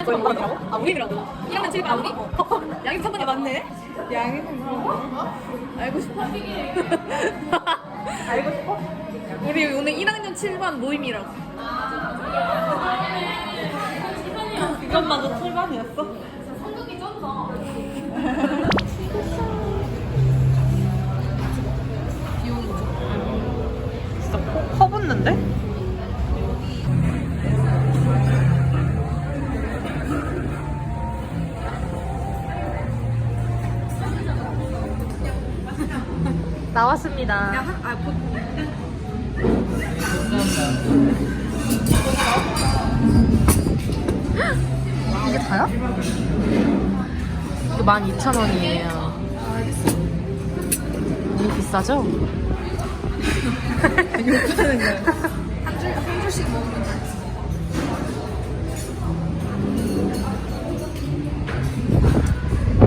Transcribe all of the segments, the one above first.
아 우림이라고? 1학년 7반 아 우리? 양이 3번이 맞네 양이는 알고 싶어? 알고 싶어? 우리 오늘 1학년 7반 모임이라고 이것마저 출발이었어? 나왔습니다. 이게 다야? 이게 12,000원이에요. 너무 비싸죠? 욕하는 거야. 한 줄씩 먹으면 돼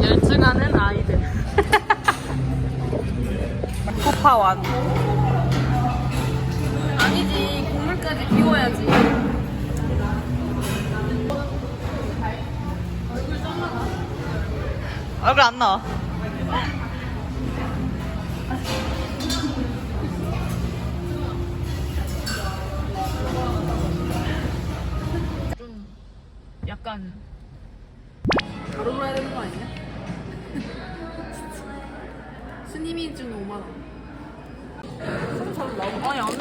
열중하는 파완. 아니지 국물까지 비워야지 얼굴 안 나와.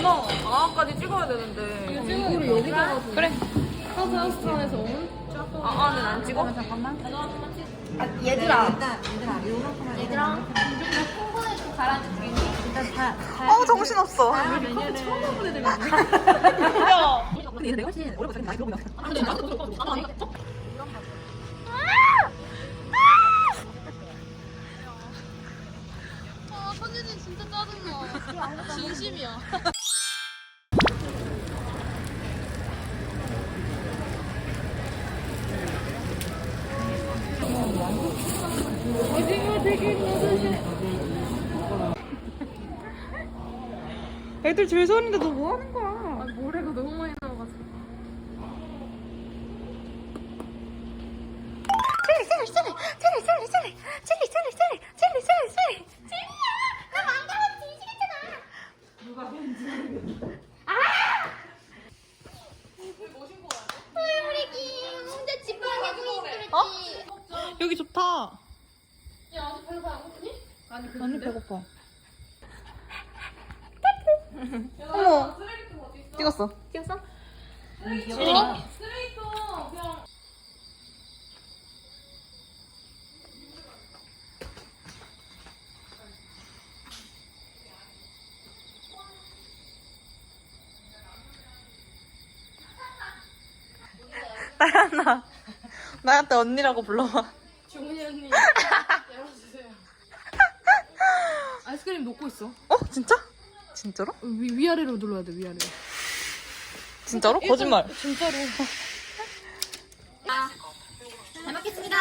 안 나와 방학까지 찍어야 되는데 이거를 여기다가 그래 카자흐스탄에서 온? 아, 아, 는 안 찍어? 잠깐만 얘들아. 얘들아. 어, 정신 없어. 근데 내가 훨씬 오래 못하는 많이 들어보면 아, 선진이 진짜 짜증나. 진심이야. 애들 제일 소리인데 너 뭐 하는 거야? 모래가 너무 많이 나와가지고. 혼자 집안에 있을지. 여기 좋다. 야, 아직 배고파 안 고프니? 아니, 배고파. 어머. 찍었어. 찍었어? 나연아. 나한테 언니라고 불러봐. 주문이 언니. 열어주세요. 아이스크림 녹고 있어 어? 진짜? 진짜로? 위, 위아래로 눌러야 돼 위아래로 진짜로? 거짓말. 진짜로 잘 먹겠습니다.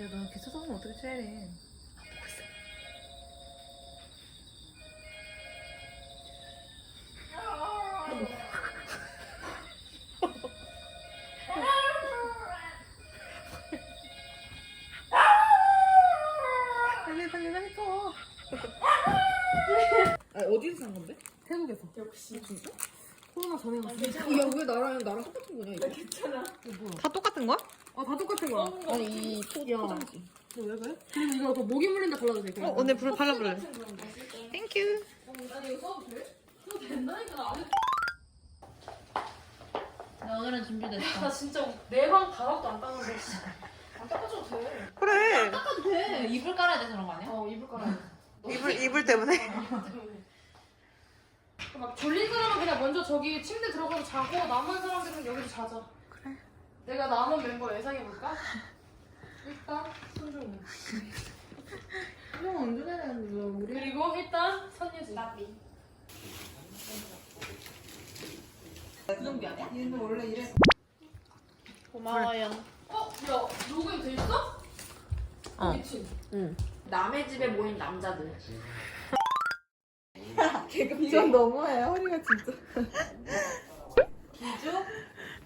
야너 어떻게 안 보고 있어 빨리 빨리 빨리 꺼 아, 어디서 산 건데? 태국에서. 역시. 진짜? 코로나 전에 갔어. 야, 왜 나랑, 나랑 똑같은 거냐, 이거? 괜찮아. 이거 뭐야? 다 똑같은 거야? 아, 다 똑같은 거야. 아니, 이 토, 포장지. 왜 그래? 그리고 이거 그 목이 물린다 발라도 돼. 어, 언니 불 발라볼래. 땡큐. 오늘은 준비됐어. 나 진짜 내방 바닥도 안 닦는데. 안 닦아줘도 돼. 그래. 닦아도 돼. 이불 깔아야 돼서 그런 거 아니야? 어, 이불 깔아야 돼. 이불, 이불 때문에? 막 졸린 사람은 그냥 먼저 저기 침대 들어가서 자고 남은 사람들은 여기서 자자. 내가 남은 멤버 예상해볼까? 일단 손정우. 형 언제 되는데, 우리? 그리고 일단 선예지. 고마워요. 어? 야 로그인 돼 있어? 어. 미친. 남의 집에 모인 남자들. 이건 너무해 허리가 진짜.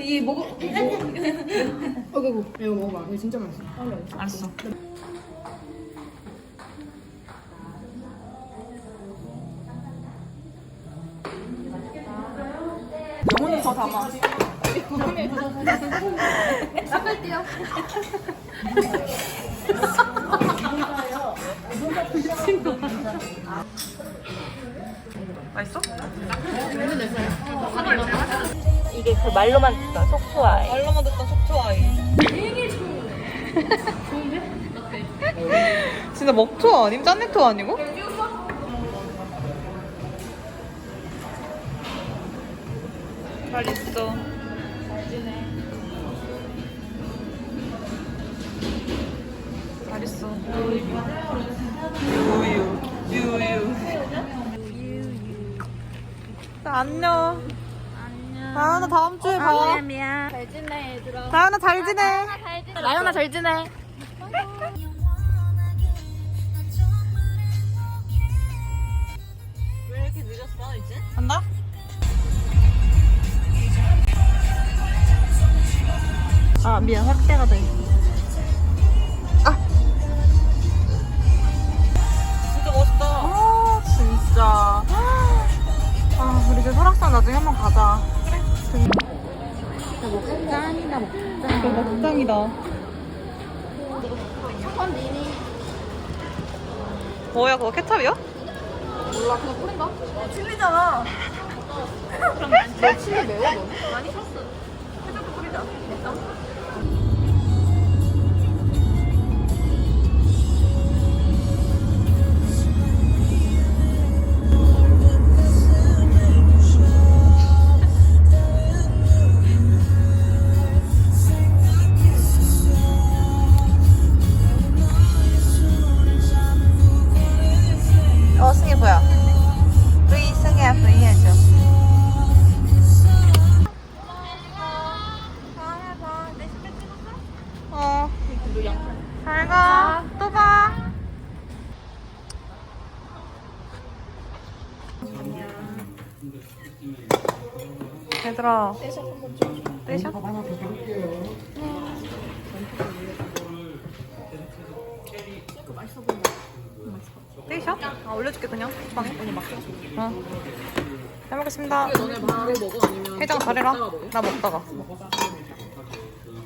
이 먹어. 이거 이거 이거 먹어봐. 이거 진짜 맛있어. 알았어. 영혼을 더 담아. 맛있어? 이게 그 말로만 듣던 속초아이. 말로만 듣던 속초아이. 진짜 먹초 아님? 짠내초 아니고? 잘 있어. 잘 있어. 유유. 유유. 나 안녕. 다현아 다음 주에 봐. 잘 지내 얘들아. 다현아 잘 지내. 잘 지내. 라연아 잘 지내. 왜 이렇게 늦었어 이제? 간다? 아 미안 확대가 돼. 진짜 멋있다. 아, 진짜. 아, 우리 그 설악산 나중에 한번 가자. 짠이다 먹자. 그래, 먹장이다. 뭐야, 그거 케찹이야? 몰라 그냥 뿌린가? 칠리잖아. 너 칠리 매워 너? 어, 얘들아. 떼샷 한번 줘. 떼샷? 아, 올려줄게, 그냥. 빵에. 어. 잘 먹겠습니다. 해장 잘해라. 나 먹다가.